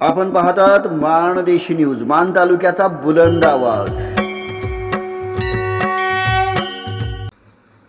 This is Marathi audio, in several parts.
आपण पाहतात माणदेशी न्यूज मान तालुक्याचा बुलंद आवाज.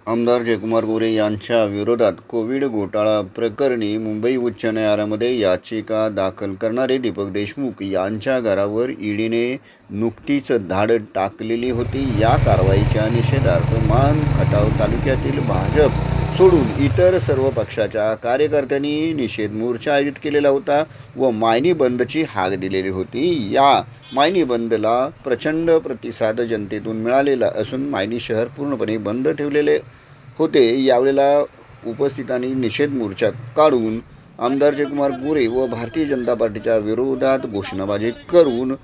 आमदार जयकुमार गोरे यांच्या विरोधात कोविड घोटाळा प्रकरणी मुंबई उच्च न्यायालयामध्ये याचिका दाखल करणारे दीपक देशमुख यांच्या घरावर ईडीने नुकतीच धाड टाकलेली होती. या कारवाईच्या निषेधार्थ मान खटाव तालुक्यातील भाजप सोडून इतर सर्व पक्षाच्या कार्यकर्त्यांनी निषेध मोर्चा आयोजित केलेला होता व मायनी बंदची हाक दिलेली होती. या मायनी बंदला प्रचंड प्रतिसाद जनतेतून मिळालेला असून मायनी शहर पूर्णपणे बंद ठेवलेले होते. यावेळेला उपस्थितांनी निषेध मोर्चा काढून आमदार जयकुमार गोरे व भारतीय जनता पार्टीच्या विरोधात घोषणाबाजी करून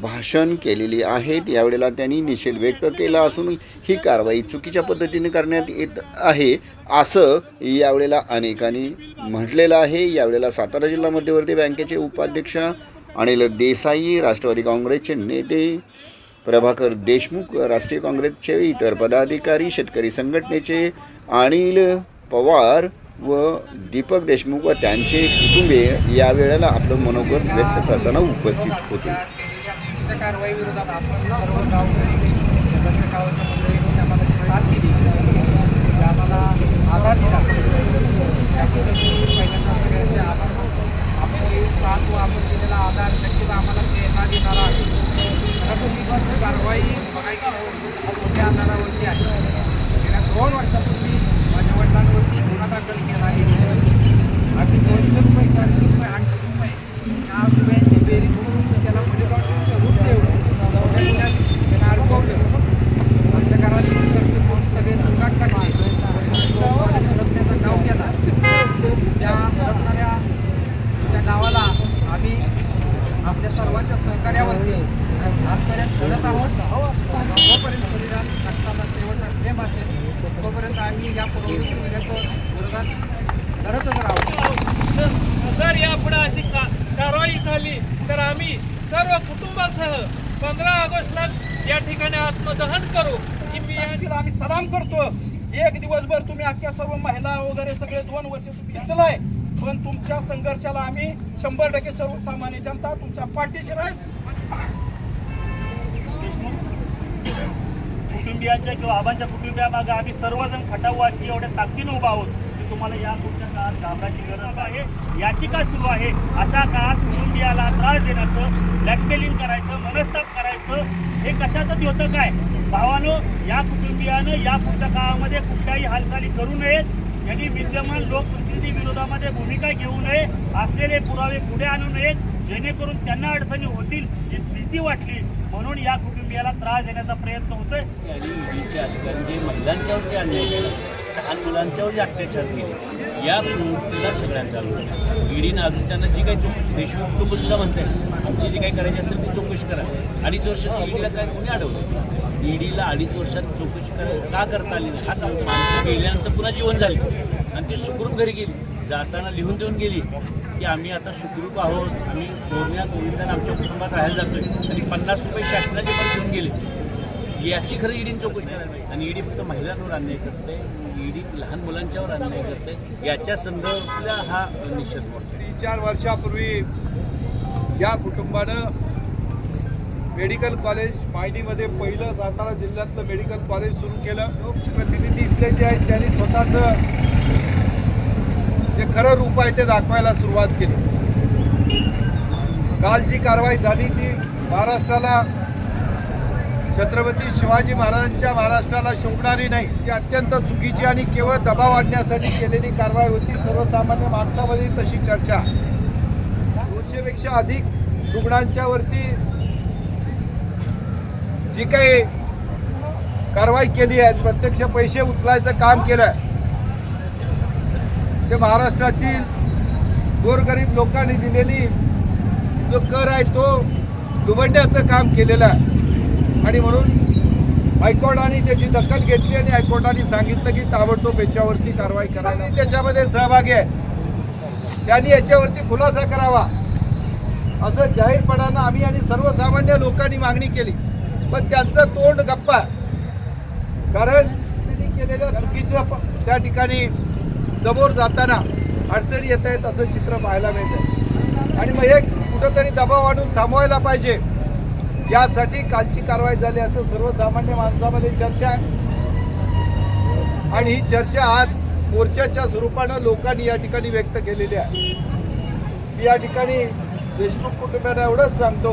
भाषण केलेली आहेत. यावेळेला त्यांनी निषेध व्यक्त केला असून ही कारवाई चुकीच्या पद्धतीने करण्यात येत आहे असं यावेळेला अनेकांनी म्हटलेलं आहे. यावेळेला सातारा जिल्हा मध्यवर्ती बँकेचे उपाध्यक्ष अनिल देसाई राष्ट्रवादी काँग्रेसचे नेते प्रभाकर देशमुख राष्ट्रीय काँग्रेसचे इतर पदाधिकारी शेतकरी संघटनेचे अनिल पवार व दीपक देशमुख व त्यांचे कुटुंबीय या वेळेला आपलं मनोगत व्यक्त करताना उपस्थित होते. त्या कारवाई विरोधात आपण सर्व गावकरी शेजारच्या गावाच्या मंडळींनी आम्हाला जी साथ दिली. जी आम्हाला आधार दिला. त्याबद्दल मी पहिल्यांदा सगळ्यांचे आभार मानतो. आपली साथ व आपण दिलेला आधार नक्कीच आम्हाला प्रेरणा देणारा आहे परंतु ही जी कारवाई बघायची हा मोठ्या आधारावरती आहे गेल्या दोन वर्षापूर्वी माझ्या वडिलांवरती गुन्हा दाखल केला आहे अगदी दोनशे रुपये चारशे रुपये ऐंशी रुपये या रुपयांची बेरीज करून त्याला मनी लॉन्ड्रिंगचं रूप ठेवलं त्या गुन्ह्यात त्याला अडकवलं आमच्या घरातील करते कोण सगळे दुकान टाकले तो कॉलेज हडपण्याचा गाव गेला त्या हडपणाऱ्या त्या गावाला आम्ही आपल्या सर्वांच्या सहकार्यावरती आजपर्यंत लढत आहोत जोपर्यंत शरीरात रक्ताचा शेवटचा प्रेम असेल तोपर्यंत आम्ही या पुरवणी विरोधात लढतच राहू जर यापुढे अशी का कारवाई झाली तर आम्ही सर्व कुटुंबासह पंधरा ऑगस्टला या ठिकाणी आत्मदहन करू. की मी आम्ही सलाम करतो. एक दिवसभर तुम्ही अख्ख्या सर्व महिला वगैरे सगळे दोन वर्ष तुम्ही इचलाय पण तुमच्या संघर्षाला आम्ही शंभर टक्के सर्वसामान्य जनता तुमच्या पाठीशी राहील. कुटुंबियांच्या किंवा आबांच्या कुटुंबियामागे आम्ही सर्वजण खटाववासी एवढ्या ताकदीनं उभा आहोत. तुम्हाला या पुढच्या काळात घाबराची गरज आहे याचिका सुरू आहे. अशा काळात कुटुंबियाला त्रास देण्याचं ब्लॅकमेलिंग करायचं मनस्ताप करायचं हे कशातच होतं काय? भावानं या कुटुंबियानं या पुढच्या काळामध्ये कुठल्याही हालचाली करू नयेत. यांनी विद्यमान लोकप्रतिनिधी विरोधामध्ये भूमिका घेऊ नये. असलेले पुरावे पुढे आणू नयेत. जेणेकरून त्यांना अडचणी होतील ही भीती वाटली. म्हणून या कुटुंबियाला त्रास देण्याचा प्रयत्न होतोय. आणि महिलांच्यावरती अन्याय केला. आणि मुलांच्यावर जे अत्याचार केले या प्रवृत्तीला सगळ्यांचा चालू ईडीनं अजून त्यांना जी काही चौकशी देशमुख तो सुद्धा म्हणते आमची जी काही करायची असेल ती चौकशी करा. अडीच वर्षात ईडीला काय कोणी अडवलं ईडीला अडीच वर्षात चौकशी करा का करता आली हा माणसं गेल्यानंतर पुन्हा जीवन झाले. आणि ती सुखरूप घरी गेली. जाताना लिहून देऊन गेली की आम्ही आता सुखरूप आहोत. आम्ही कोरोना कोविडनं आमच्या कुटुंबात राहायला जातोय. आणि पन्नास रुपये शासनाचे पण घेऊन गेले. याची खरं ईडीने चौकशी करायला पाहिजे आणि ईडी फक्त महिलांवर अन्याय करते ईडी लहान मुलांच्यावर अन्याय करते. याच्या संदर्भातला हा निषेध मोर्चा. तीन चार वर्षापूर्वी या कुटुंबानं मेडिकल कॉलेज मायनीमध्ये पहिलं सातारा जिल्ह्यातलं मेडिकल कॉलेज सुरू केलं. लोकप्रतिनिधी इथले जे आहेत त्यांनी स्वतःचं जे खरं रूप आहे ते दाखवायला सुरुवात केली. काल जी कारवाई झाली ती महाराष्ट्राला छत्रपती शिवाजी महाराजांच्या महाराष्ट्राला शोभणारी नाही ती अत्यंत चुकीची आणि केवळ दबाव आणण्यासाठी केलेली कारवाई होती. सर्वसामान्य माणसामध्ये तशी चर्चा. दोनशेपेक्षा अधिक रुग्णांच्यावरती जी काही कारवाई केली आहे प्रत्यक्ष पैसे उचलायचं काम केलं ते महाराष्ट्रातील गोरगरीब लोकांनी दिलेली जो कर आहे तो दुबडण्याचं काम केलेलं आहे. आणि म्हणून हायकोर्टाने त्याची दखल घेतली आणि हायकोर्टाने सांगितलं की ताबडतोब याच्यावरती कारवाई करायला त्याच्यामध्ये सहभागी आहे. त्यांनी याच्यावरती खुलासा करावा. असं जाहीरपणानं आम्ही आणि सर्वसामान्य लोकांनी मागणी केली. पण त्यांचं तोंड गप्पा. कारण त्यांनी केलेल्या चुकीचं त्या ठिकाणी समोर जाताना अडचणी येत आहेत असं चित्र पाहायला मिळतं आणि मग हे कुठंतरी दबाव आणून थांबवायला पाहिजे. यासाठी कालची कारवाई झाली असं सर्वसामान्य माणसामध्ये चर्चा आहे. आणि ही चर्चा आज मोर्चाच्या स्वरूपानं लोकांनी या ठिकाणी व्यक्त केलेली आहे. मी या ठिकाणी देशमुख कुटुंबियांना एवढंच सांगतो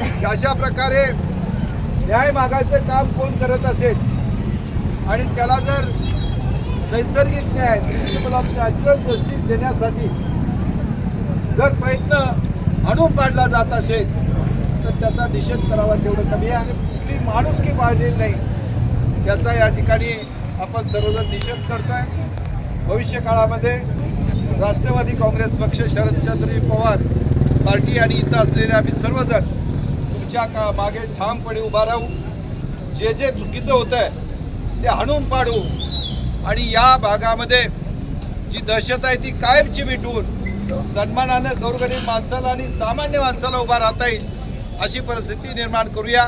की अशा प्रकारे न्याय मागायचं काम कोण करत असेल आणि त्याला जर नैसर्गिक न्याय प्रिन्सिपल ऑफ नॅचरल जस्टिस देण्यासाठी जर प्रयत्न आणून पाडला जात असेल तर त्याचा निषेध करावा तेवढं कमी आहे. आणि कुठली माणुसकी पाळलेली नाही याचा या ठिकाणी आपण सर्वजण निषेध करतोय. भविष्य काळामध्ये राष्ट्रवादी काँग्रेस पक्ष शरदचंद्र पवार पार्टी आणि इथं असलेले आम्ही सर्वजण तुमच्या का मागे ठामपणे उभा राहू. जे जे चुकीचं होतं आहे ते हाणून पाडू. आणि या भागामध्ये जी दहशत आहे ती कायमची मिटवून सन्मानानं गौरगरीब माणसाला आणि सामान्य माणसाला उभा राहता येईल. अशी परिस्थिती निर्माण करूया.